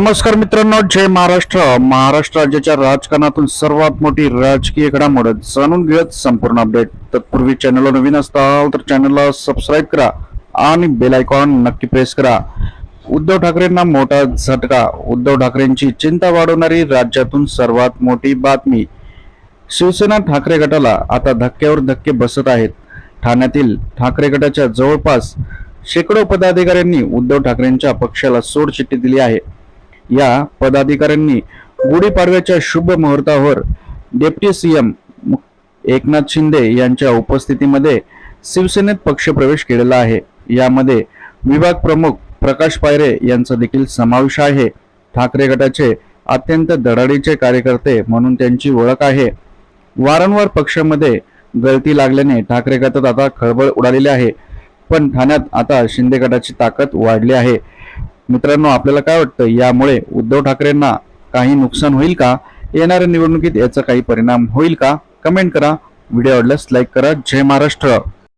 नमस्कार मित्रांनो जय महाराष्ट्र. महाराष्ट्र राज्याच्या राजकारणातून सर्वात मोठी राजकीय घडामोड जाणून घेत संपूर्ण अपडेट तत्पूर्वी चॅनलला नवीन असताल तर चॅनलला सबस्क्राईब करा आणि बेल आयकॉन नक्की प्रेस करा. उद्धव ठाकरेंना मोठा झटका. उद्धव ठाकरेंची चिंता वाढवणारी राज्यातून सर्वात मोठी बातमी. शिवसेना ठाकरे गटाला आता धक्क्यावर धक्के बसत आहेत. ठाण्यातील ठाकरे गटाच्या जवळपास शेकडो पदाधिकाऱ्यांनी उद्धव ठाकरेंच्या पक्षाला सोडचिठ्ठी दिली आहे. या पदाधिकाऱ्यांनी गुढीपाडव्याच्या शुभ मुहूर्तावर डेप्टी सीएम एकनाथ शिंदे यांच्या उपस्थितीमध्ये शिवसेनेत पक्षप्रवेश केलेला आहे. यामध्ये विभाग प्रमुख प्रकाश पायरे यांचा देखील समावेश आहे. ठाकरे गटाचे अत्यंत धडाडीचे कार्यकर्ते म्हणून त्यांची ओळख आहे. वारंवार पक्षामध्ये गळती लागल्याने ठाकरे गटात आता खळबळ उडालेली आहे. पण ठाण्यात आता शिंदे गटाची ताकद वाढली आहे. मित्रांनो आपल्याला काय वाटतं? यामुळे उद्धव ठाकरेंना काही नुकसान होईल का? येणाऱ्या निवडणुकीत याचा काही परिणाम होईल का? कमेंट करा. व्हिडिओ आवडल्यास लाईक करा. जय महाराष्ट्र.